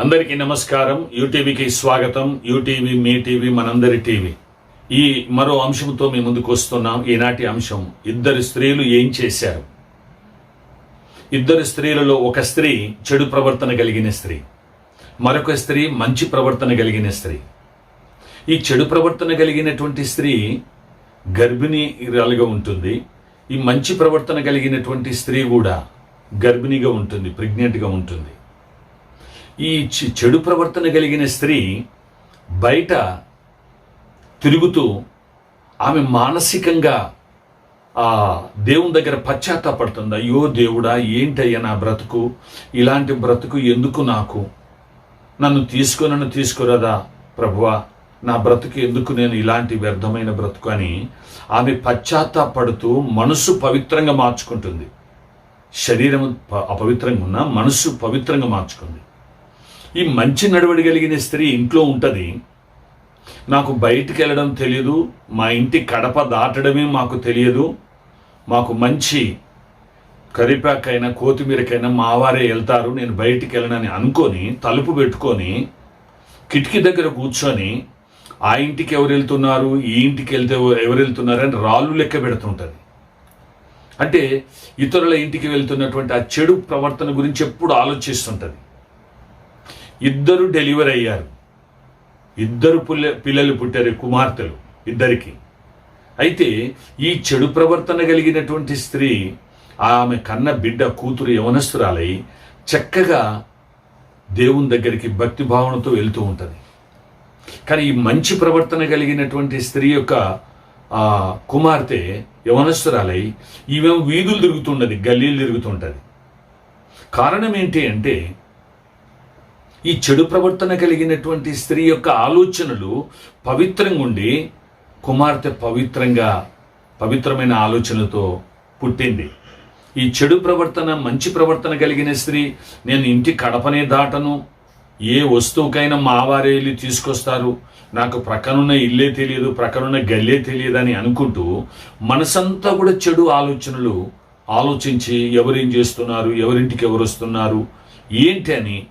అందరికీ నమస్కారం. యూటీవీకి స్వాగతం. యూటీవీ మీ టీవీ మనందరి టీవీ. ఈ మరో అంశంతో మీ ముందుకు వస్తున్నాం. ఈనాటి అంశం ఇద్దరు స్త్రీలు ఏం చేశారు? ఇద్దరు స్త్రీలలో ఒక స్త్రీ చెడు ప్రవర్తన కలిగిన స్త్రీ. మరొక స్త్రీ మంచి ప్రవర్తన కలిగిన స్త్రీ. ఈ చెడు ప్రవర్తన కలిగినటువంటి స్త్రీ గర్భిణీరాలుగా ఉంటుంది. ఈ మంచి ప్రవర్తన కలిగినటువంటి స్త్రీ కూడా గర్భిణిగా ఉంటుంది ప్రెగ్నెంట్గా ఉంటుంది. ఈ చె- చెడు ప్రవర్తన కలిగిన స్త్రీ బయట తిరుగుతూ ఆమె మానసికంగా ఆ దేవుని దగ్గర పశ్చాత్తాపడుతుంది? అయ్యో దేవుడా ఏంటయ్యా నా బ్రతుకు? ఇలాంటి బ్రతుకు ఎందుకు నాకు? నన్ను తీసుకో నన్ను తీసుకురాదా ప్రభువా? నా బ్రతుకు ఎందుకు నేను ఇలాంటి వ్యర్థమైన బ్రతుకు అని ఆమె పశ్చాత్తాపడుతూ మనసు పవిత్రంగా మార్చుకుంటుంది. శరీరం అపవిత్రంగా ఉన్న మనసు పవిత్రంగా మార్చుకుంది. ఈ మంచి నడవడి కలిగిన స్త్రీ ఇంట్లో ఉంటుంది. నాకు బయటికి వెళ్ళడం తెలియదు మా ఇంటి కడప దాటడమే మాకు తెలియదు. మాకు మంచి కరిపాకైనా కొత్తిమీరకైనా మా వారే వెళ్తారు. నేను బయటికి వెళ్ళనని అనుకొని తలుపు పెట్టుకొని కిటికీ దగ్గర కూర్చొని ఆ ఇంటికి ఎవరు వెళ్తున్నారు ఈ ఇంటికి వెళ్తే ఎవరు వెళ్తున్నారు అని రాళ్ళు లెక్క పెడుతుంటుంది. అంటే ఇతరుల ఇంటికి వెళ్తున్నటువంటి ఆ చెడు ప్రవర్తన గురించి ఎప్పుడు ఆలోచిస్తుంటుంది. ఇద్దరు డెలివరీ అయ్యారు. ఇద్దరు పుల్ల పిల్లలు పుట్టారు కుమార్తెలు ఇద్దరికి. అయితే ఈ చెడు ప్రవర్తన కలిగినటువంటి స్త్రీ ఆమె కన్న బిడ్డ కూతురు యవనస్తురాలై చక్కగా దేవుని దగ్గరికి భక్తి భావనతో వెళ్తూ ఉంటుంది. కానీ ఈ మంచి ప్రవర్తన కలిగినటువంటి స్త్రీ యొక్క ఆ కుమార్తె యవనస్తురాలై ఈమె వీధులు తిరుగుతుండదు గల్లీలు తిరుగుతుంటుంది. కారణం ఏంటి అంటే ఈ చెడు ప్రవర్తన కలిగినటువంటి స్త్రీ యొక్క ఆలోచనలు పవిత్రంగా ఉండి కుమార్తె పవిత్రంగా పవిత్రమైన ఆలోచనలతో పుట్టింది. ఈ చెడు ప్రవర్తన మంచి ప్రవర్తన కలిగిన స్త్రీ నేను ఇంటి కడపనే దాటను. ఏ వస్తువుకైనా మావారే ఇల్లు తీసుకొస్తారు. నాకు ప్రక్కనున్న ఇల్లే తెలియదు ప్రక్కనున్న గల్లే తెలియదు అని అనుకుంటూ మనసంతా కూడా చెడు ఆలోచనలు ఆలోచించి ఎవరేం చేస్తున్నారు ఎవరింటికి ఎవరు వస్తున్నారు ఏంటి అని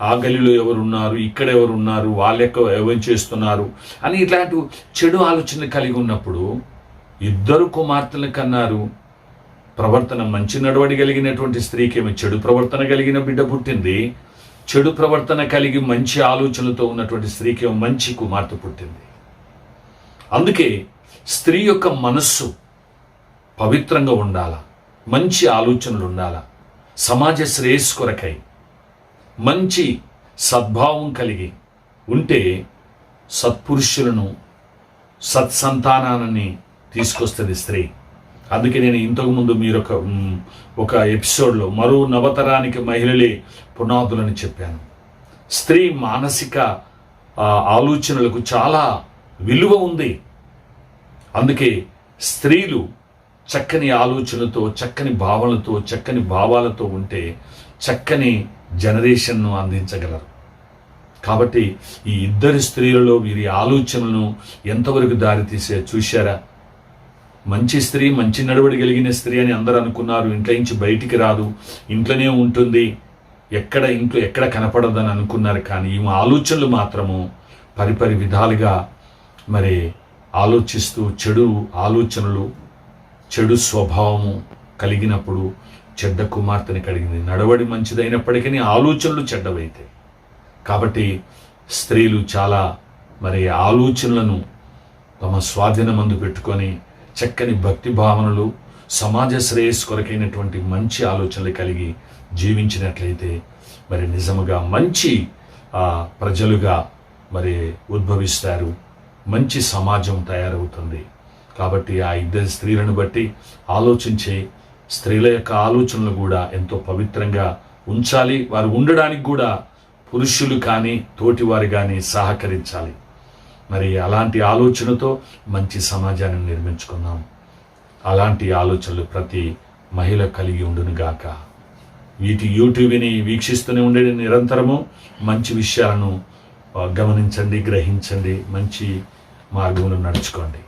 ఆ గలిలో ఎవరున్నారు? ఇక్కడ ఎవరున్నారు? వాళ్ళెక్క ఎవరు చేస్తున్నారు? అని ఇట్లాంటి చెడు ఆలోచన కలిగి ఉన్నప్పుడు ఇద్దరు కుమార్తెలు కన్నారు. ప్రవర్తన మంచి నడవడి కలిగినటువంటి స్త్రీకి ఏమి చెడు ప్రవర్తన కలిగిన బిడ్డ పుట్టింది. చెడు ప్రవర్తన కలిగి మంచి ఆలోచనలతో ఉన్నటువంటి స్త్రీకి మంచి కుమార్తె పుట్టింది. అందుకే స్త్రీ యొక్క మనస్సు పవిత్రంగా ఉండాలా? మంచి ఆలోచనలు ఉండాలా? సమాజ శ్రేయస్సు కొరకై మంచి సద్భావం కలిగి ఉంటే సత్పురుషులను సత్సంతానాన్ని తీసుకొస్తుంది స్త్రీ. అందుకే నేను ఇంతకుముందు మీరు ఒక ఒక ఎపిసోడ్లో మరో నవతరానికి మహిళలే పునాదులని చెప్పాను. స్త్రీ మానసిక ఆలోచనలకు చాలా విలువ ఉంది. అందుకే స్త్రీలు చక్కని ఆలోచనలతో చక్కని భావనలతో చక్కని భావాలతో ఉంటే చక్కని జనరేషన్ను అందించగలరు. కాబట్టి ఈ ఇద్దరు స్త్రీలలో వీరి ఆలోచనలను ఎంతవరకు దారితీసే చూశారా? మంచి స్త్రీ మంచి నడవడి కలిగిన స్త్రీ అని అందరూ అనుకున్నారు. ఇంట్లో నుంచి బయటికి రాదు. ఇంట్లోనే ఉంటుంది. ఎక్కడ ఇంట్లో ఎక్కడ కనపడదని అనుకున్నారు. కానీ ఈమె ఆలోచనలు మాత్రము పరిపరి విధాలుగా మరి ఆలోచిస్తూ చెడు ఆలోచనలు చెడు స్వభావము కలిగినప్పుడు చెడ్డ కుమార్తెని కలిగింది. నడవడి మంచిదైనప్పటికీ ఆలోచనలు చెడ్డవైతే. కాబట్టి స్త్రీలు చాలా మరి ఆలోచనలను తమ స్వాధీనమందు పెట్టుకొని చక్కని భక్తి భావనలు సమాజ శ్రేయస్సు కొరకైనటువంటి మంచి ఆలోచనలు కలిగి జీవించినట్లయితే మరి నిజముగా మంచి ప్రజలుగా మరి ఉద్భవిస్తారు. మంచి సమాజం తయారవుతుంది. కాబట్టి ఆ ఇద్దరు స్త్రీలను బట్టి ఆలోచించే స్త్రీల యొక్క ఆలోచనలు కూడా ఎంతో పవిత్రంగా ఉంచాలి. వారు ఉండడానికి కూడా పురుషులు కానీ తోటివారు కానీ సహకరించాలి. మరి అలాంటి ఆలోచనతో మంచి సమాజాన్ని నిర్మించుకుందాం. అలాంటి ఆలోచనలు ప్రతి మహిళ కలిగి ఉండునుగాక. వీటి యూట్యూబ్ని వీక్షిస్తూనే ఉండే నిరంతరము. మంచి విషయాలను గమనించండి గ్రహించండి. మంచి మార్గంలో నడుచుకోండి.